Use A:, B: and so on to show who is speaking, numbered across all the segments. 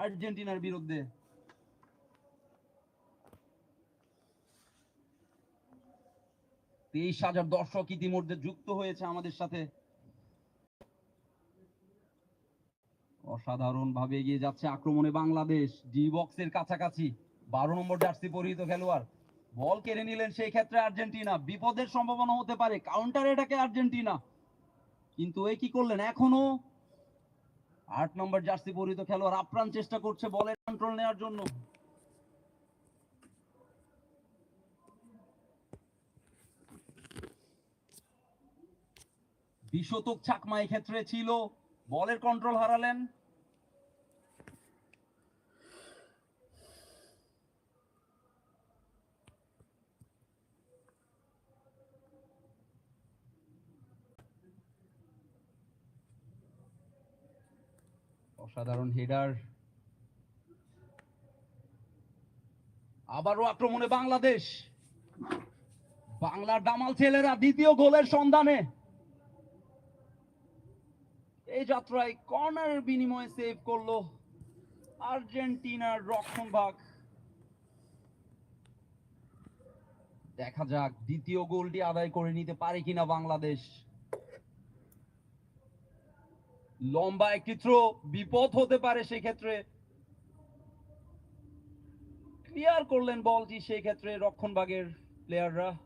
A: আর্জেন্টিনার বিরুদ্ধে। তেইশ হাজার দর্শক ইতিমধ্যে যুক্ত হয়েছে আমাদের সাথে। অসাধারণ ভাবে এগিয়ে যাচ্ছে আক্রমণে বাংলাদেশ। ডি বক্সের কাছাকাছি। বারো নম্বর জার্সি পরিহিত খেলোয়াড়। বল কেড়ে নিলেন সেই ক্ষেত্রে আর্জেন্টিনা। বিপদের সম্ভাবনা হতে পারে। কাউন্টার এটাকে আর্জেন্টিনা। কিন্তু এই কি করলেন? এখনও আট নম্বর জার্সি পরিহিত খেলোয়াড় আপ্রাণ চেষ্টা করছে বলের কন্ট্রোল নেওয়ার জন্য। বিশতক চাকমা ক্ষেত্রে ছিল, বলের কন্ট্রোল হারালেন। অসাধারণ হেডার আবারও আক্রমণে বাংলাদেশ। বাংলার দামাল ছেলেরা দ্বিতীয় গোলের সন্ধানে। এই যাত্রায় কর্নারের বিনিময়ে সেভ করল আর্জেন্টিনার রক্ষণ ভাগ দেখা যাক দ্বিতীয় গোলটি আদায় করে নিতে পারে কিনা বাংলাদেশ। লম্বা একটি থ্রো বিপদ হতে পারে সেক্ষেত্রে। ক্লিয়ার করলেন বলটি সেই ক্ষেত্রে রক্ষণ ভাগের প্লেয়াররা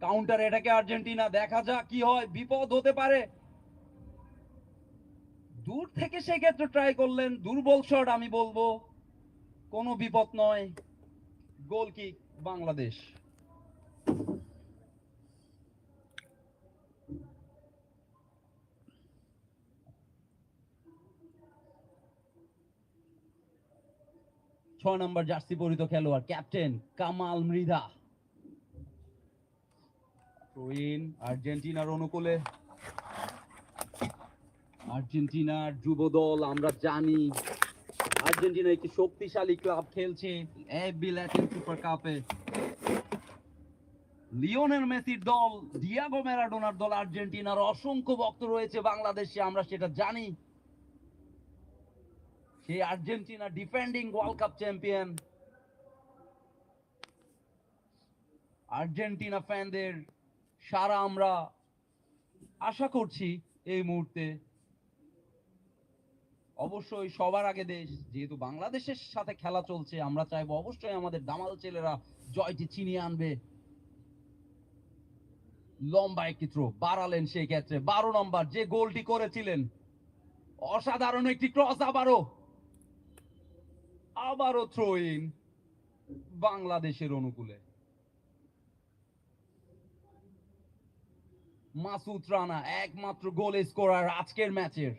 A: কাউন্টার এটাকে আর্জেন্টিনা, দেখা যাক কি হয়, বিপদ হতে পারে। দূর থেকে সেই ক্ষেত্রে ট্রাই করলেন, দুর্বল শট আমি বলব। কোনো বিপদ নয়। গোল কি বাংলাদেশ। ছয় নম্বর জার্সি পরিহিত খেলোয়াড়, ক্যাপ্টেন কামাল মৃধা। আর্জেন্টিনার অনুকূলে। আর্জেন্টিনার যুব দল আমরা জানি। আর্জেন্টিনা একটি শক্তিশালী ক্লাব খেলছে এফবি ল্যাটিন সুপার কাপে। লিওনেল মেসির দল, ডিয়াগো ম্যারাডোনার দল, আর্জেন্টিনার অসংখ্য ভক্ত রয়েছে বাংলাদেশে, আমরা সেটা জানি। সেই Argentina defending world cup champion Argentina ফ্যানদের সারা আমরা আশা করছি এই মুহূর্তে। অবশ্যই সবার আগে দেশ, যেহেতু বাংলাদেশের সাথে খেলা চলছে, আমরা চাইব অবশ্যই আমাদের দামাল ছেলেরা জয়টি ছিনিয়ে আনবে। লম্বা একটি থ্রো বাড়ালেন সেই ক্ষেত্রে। বারো নম্বর, যে গোলটি করেছিলেন, অসাধারণ একটি ক্রস আবারও। আবারও থ্রো ইন বাংলাদেশের অনুকূলে। মাসুদ রানা একমাত্র গোল স্কোরার আজকের ম্যাচের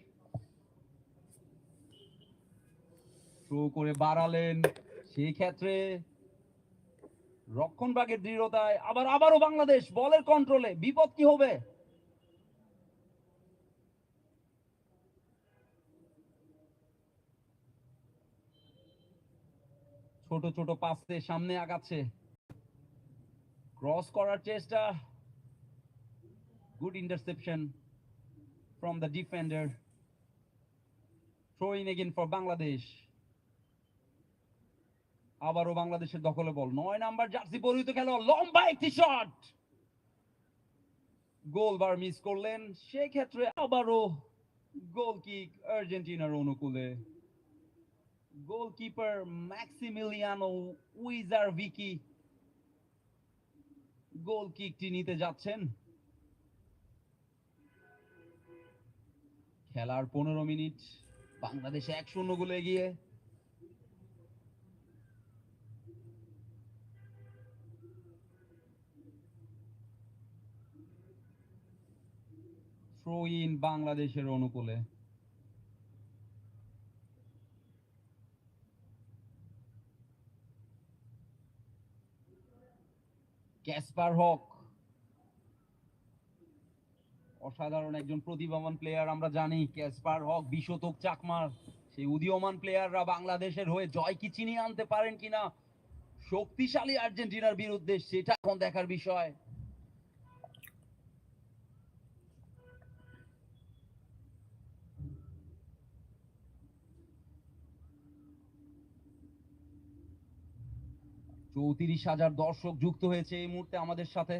A: থ্রো করে বাড়ালেন সেই ক্ষেত্রে রক্ষণ ভাগের দৃঢ়তায় আবার, আবারও বাংলাদেশ, বলের কন্ট্রোলে বিপদ কি হবে? ছোট ছোট পাসে সামনে আগাচ্ছে। ক্রস করার চেষ্টা। Good interception from the defender throwing again for Bangladesh আবারও বাংলাদেশের দখলে বল। নয় নাম্বার জার্সি পরিহিত খেলোয়াড়, লম্বা একটি শট গোল বার মিস করলেন। সেক্ষেত্রে আবারও গোল কিক আর্জেন্টিনার অনুকূলে। গোলকিপার ম্যাক্সিমিলিয়ানো উইজার ভিকি গোল কিকটি নিতে যাচ্ছেন। খেলার পনেরো মিনিট, বাংলাদেশে এক শূন্য গোলে এগিয়ে। ইন বাংলাদেশের অনুকূলে। ক্যাসপার হক। অসাধারণ একজন প্রতিভাবান প্লেয়ার আমরা জানি ক্যাসপার হক বিশতক চাকমার। সেই উদীয়মান প্লেয়াররা বাংলাদেশের হয়ে জয় কি চিনিয়ে আনতে পারেন কিনা? শক্তিশালী আর্জেন্টিনার বিরুদ্ধে সেটা এখন দেখার বিষয়। চৌত্রিশ হাজার দর্শক যুক্ত হয়েছে এই মুহূর্তে আমাদের সাথে।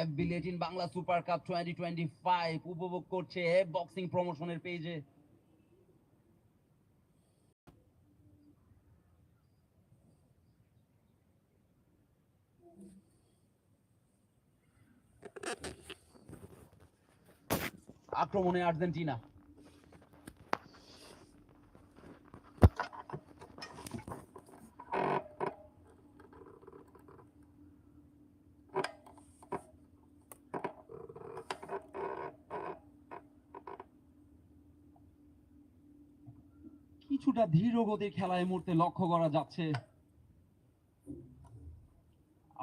A: F B Latin Bangla super cup twenty twenty five উপভোগ করছে এফ বক্সিং প্রমোশনের পেজে আক্রমণে আর্জেন্টিনা। কিছুটা ধীর গতির খেলা এই মুহূর্তে লক্ষ্য করা যাচ্ছে।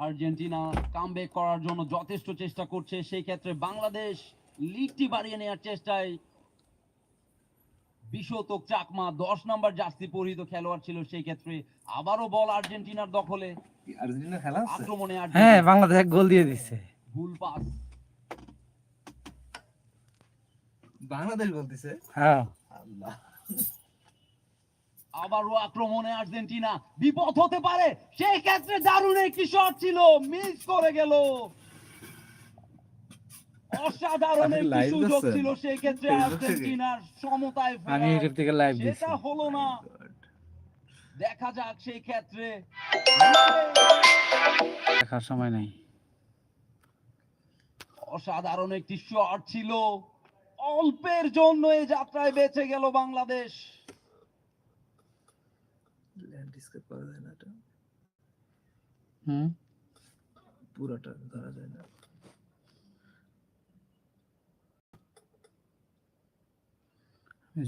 A: আর্জেন্টিনা কামব্যাক করার জন্য যথেষ্ট চেষ্টা করছে। সেই ক্ষেত্রে বাংলাদেশ লিগটি বাড়িয়ে নেওয়ার চেষ্টায় বিশতক চাকমা দশ নম্বর জার্সি পরিহিত খেলোয়াড় ছিল। সেই ক্ষেত্রে আবারও বল আর্জেন্টিনার দখলে।
B: আর্জেন্টিনা খেলা আছে?
A: আক্রমণে
C: হ্যাঁ বাংলাদেশ গোল দিয়ে দিচ্ছে
A: ভুল পাস।
B: বাংলাদেশ বলতেছে?
C: হ্যাঁ।
B: আল্লাহ।
A: আবারও আক্রমণে আর্জেন্টিনা বিপদ হতে পারে। সেই ক্ষেত্রে দারুণ একটি শট ছিল মিস করে গেল। অসাধারণ একটি সুযোগ ছিল সেই ক্ষেত্রে আর্জেন্টিনার সমতায়
C: আমি। ইউটিউব থেকে লাইভ
A: সেটা হলো না। দেখা যাক সেই ক্ষেত্রে।
C: দেখার সময় নাই।
A: অসাধারণ একটি শট ছিল। অল্পের জন্য এই যাত্রায় বেঁচে গেল বাংলাদেশ।
B: ল্যান্ডস্কেপ করা যায় না এটা
C: হুম।
B: পুরোটা ধরা যায় না।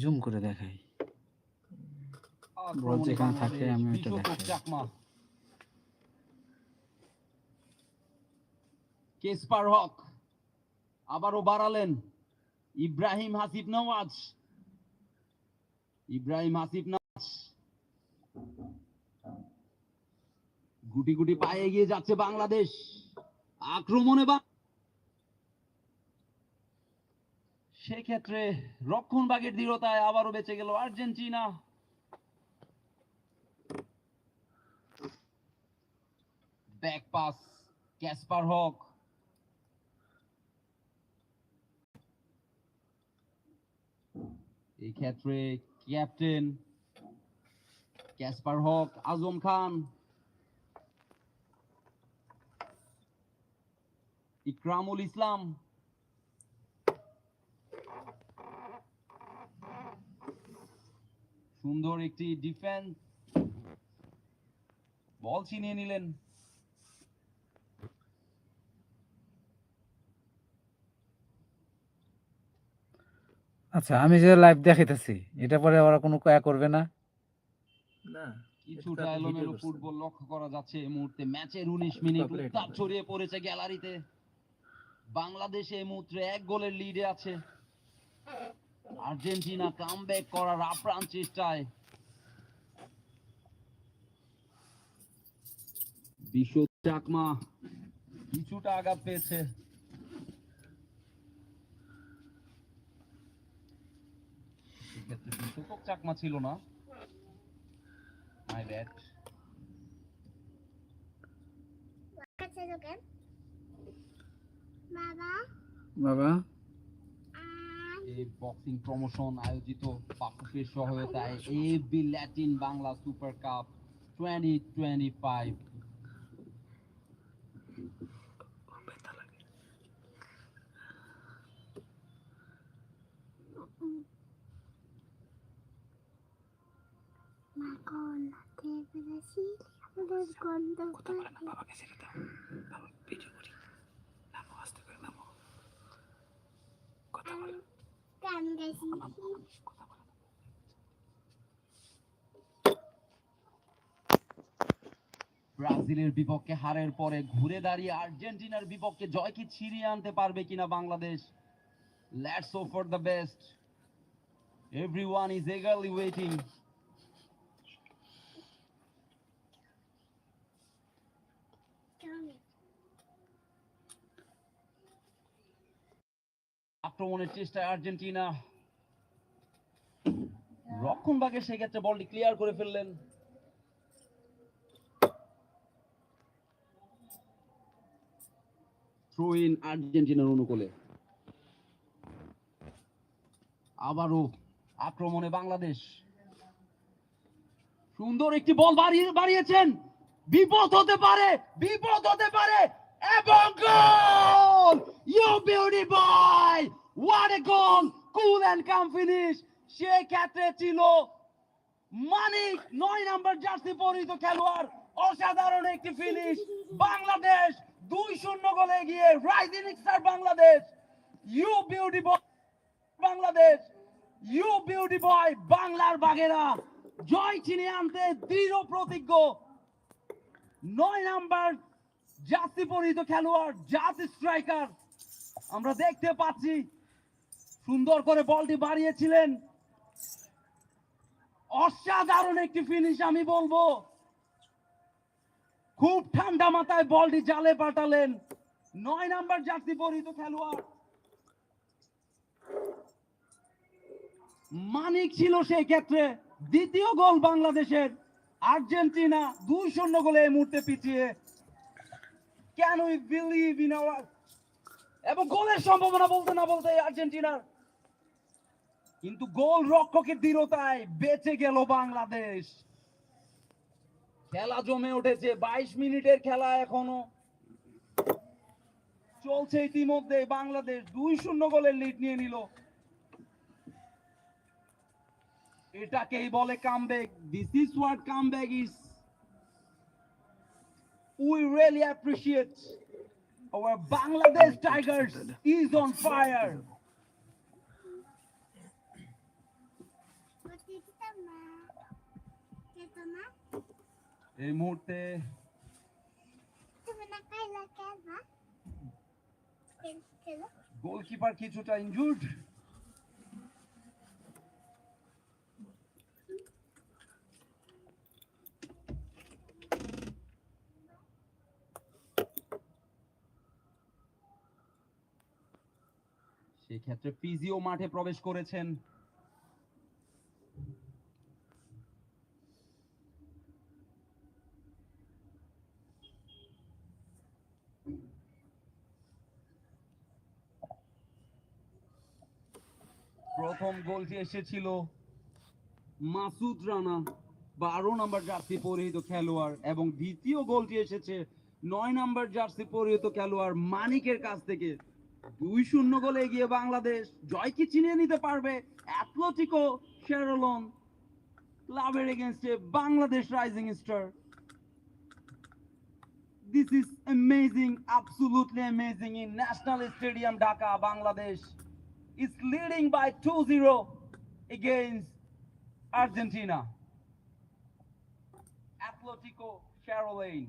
C: জুম করে দেখাই।
A: আক্রমণে
C: যেখানে থাকে আমি ওইটা দেখাই।
A: কেসপার হক আবারও বাড়ালেন ইব্রাহিম হাসিব নওয়াজ। ইব্রাহিম হাসিব নওয়াজ গুটি গুটি পায়ে এগিয়ে যাচ্ছে বাংলাদেশ। আক্রমণে বা সেক্ষেত্রে রক্ষণভাগের দৃঢ়তায় আবারও বেঁচে গেল Argentina. Back pass, Casper Haque. এই ক্ষেত্রে ক্যাপ্টেন ক্যাসপার হক, আজম খান। ইকরামুল ইসলাম। সুন্দর একটি ডিফেন্স বল ছিনিয়ে নিলেন।
C: আচ্ছা আমি যে লাইভ দেখাইতেছি এটা পরে ওরা কোনো কয়া করবে না?
B: না
A: কিছুটা এলোমেলো ফুটবল লক্ষ্য করা যাচ্ছে এই মুহূর্তে ম্যাচের উনিশ মিনিট উত্তাপ ছড়িয়ে পড়েছে গ্যালারিতে বাংলাদেশ এই মুহূর্তে এক গোলের লিডে আছে। আর্জেন্টিনা কামব্যাক করার আপ্রাণ চেষ্টায়। বিশ্ব চাকমা কিছুটা আঘাত পেয়েছে। চাকমা ছিল না। মাই
D: কাছে ঢোকেন। বাবা।
C: বাবা।
A: এই বক্সিং প্রমোশন আয়োজিত বাফুফের সহায়তায় A B Latin Bangla super cup twenty twenty five
D: মা গলাতে বেশি আমাদের গন্ধ করে
C: বাবাকে ছেড়ে দাও। বাবা ভিডিও করি
A: ব্রাজিলের বিপক্ষে হারের পরে ঘুরে দাঁড়িয়ে আর্জেন্টিনার বিপক্ষে জয় কি ছিনিয়ে আনতে পারবে কিনা Bangladesh? Let's hope for the best everyone is eagerly waiting আক্রমণের চেষ্টা আর্জেন্টিনা। রক্ষণভাগে সেক্ষেত্রে বলটি ক্লিয়ার করে ফেললেন। আর্জেন্টিনার অনুকূলে। আবারও আক্রমণে বাংলাদেশ। সুন্দর একটি বল বাড়িয়ে বাড়িয়েছেন। বিপদ হতে পারে, বিপদ হতে পারে, এবং goal! You beauty boy what a goal cool and calm finish সেই ক্ষেত্রে ছিল মানিক, নয় নাম্বার জার্সি পরিহিত খেলোয়াড়। অসাধারণ একটি ফিনিশ বাংলাদেশ দুই শূন্য গোলে গিয়ে rising star Bangladesh. You beauty boy Bangladesh. You beauty boy বাংলার বাগেরা। জয় ছিনিয়ে আনতে দৃঢ় প্রতিজ্ঞ। নয় নাম্বার জাতি পরিহিত খেলোয়াড়, জাতি স্ট্রাইকার আমরা দেখতে পাচ্ছি সুন্দর করে বলটি বাড়িয়েছিলেন। অসাধারণ একটি ফিনিশ আমি বলব। খুব ঠান্ডা মাথায় বলটি জালে পাঠালেন। নয় নাম্বার জার্সি পরিহিত খেলোয়াড়। মানিক ছিল সেই ক্ষেত্রে দ্বিতীয় গোল বাংলাদেশের। আর্জেন্টিনা দুই শূন্য গোলে এই মুহূর্তে পিছিয়ে। Can we believe in our এবং গোলের সম্ভাবনা বলতে না বলতে আর্জেন্টিনার কিন্তু গোল রক্ষকের দৃঢ়তায় বেঁচে গেল বাংলাদেশ। খেলা জমে উঠেছে, বাইশ মিনিটের খেলা এখনও। চলছে ইতিমধ্যে বাংলাদেশ দুই শূন্য গোলের লিড নিয়ে নিল। এটাকেই বলে comeback this is what comeback is we really appreciate our Bangladesh Tigers is on fire. এই মুহূর্তে গোলকিপার কিছুটা ইনজুর্ড। সেক্ষেত্রে ফিজিও মাঠে প্রবেশ করেছেন। গোলটি এসেছিল, মাসুদ রানা, বারো নম্বর জার্সি পরিহিত খেলোয়াড় এবং দ্বিতীয় গোলটি এসেছে, নয় নম্বর জার্সি পরিহিত খেলোয়াড় মানিকের কাছ থেকে। দুই শূন্য গোলে এগিয়ে বাংলাদেশ, জয় কি চিনিয়ে নিতে পারবে? অ্যাথলেটিকো শেরলন ক্লাবের এগেনস্টে Bangladesh rising star this is amazing absolutely amazing in national stadium Dhaka Bangladesh. Is leading by 2-0 against Argentina. Atletico Charolane.